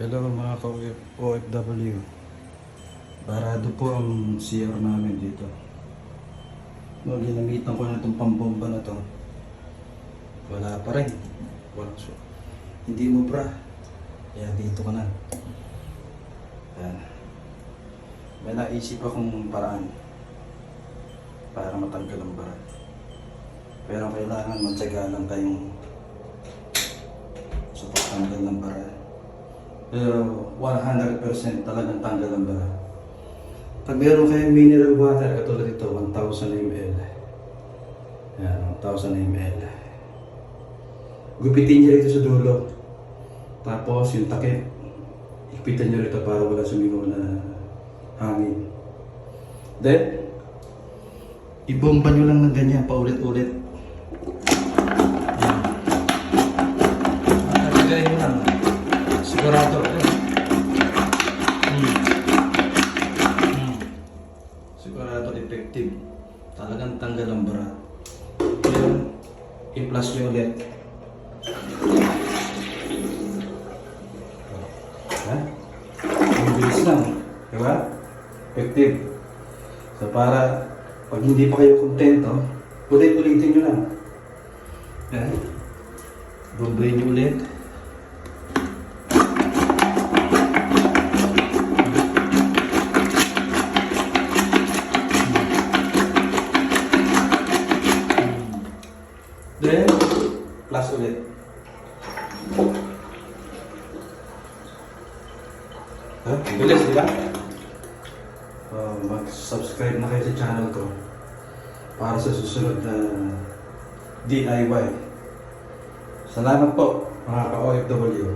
Hello mga ka-OFW. Barado po ang CR namin dito. No, ginamitan ko na itong pambomba na to. Wala pa rin. Wala so. Hindi mo bra. Kaya dito ka na. Yan. May naisip akong paraan para matanggal ang bara. Pero kailangan matyaga lang kayong sa pagtanggal ng bara. Pero 100% talagang tanggal ang bara. Pag meron kayong mineral water, katulad ito, 1,000 ml. Yan, 1,000 ml. Gupitin niyo rito sa dulo. Tapos yung takip, ipitan niyo rito para wala sumigaw na hangin. Then, ibomba niyo lang ng ganyan, paulit-ulit. Sigurado. Hmm. Hmm. Sigurado effective. Talagang tanggal ang bara. Ngayon, i-plus nyo ulit. Ha? Ang bilis lang. Di ba? Effective. So para pag hindi pa kayo kontento, ulit-ulitin nyo lang. Yan. Bombayin nyo ulit. Plus ulit. Ha? Bilis, di ba? Uh, mag-subscribe na kayo sa channel ko para sa susunod na DIY. Salamat po, mga ka-OFW.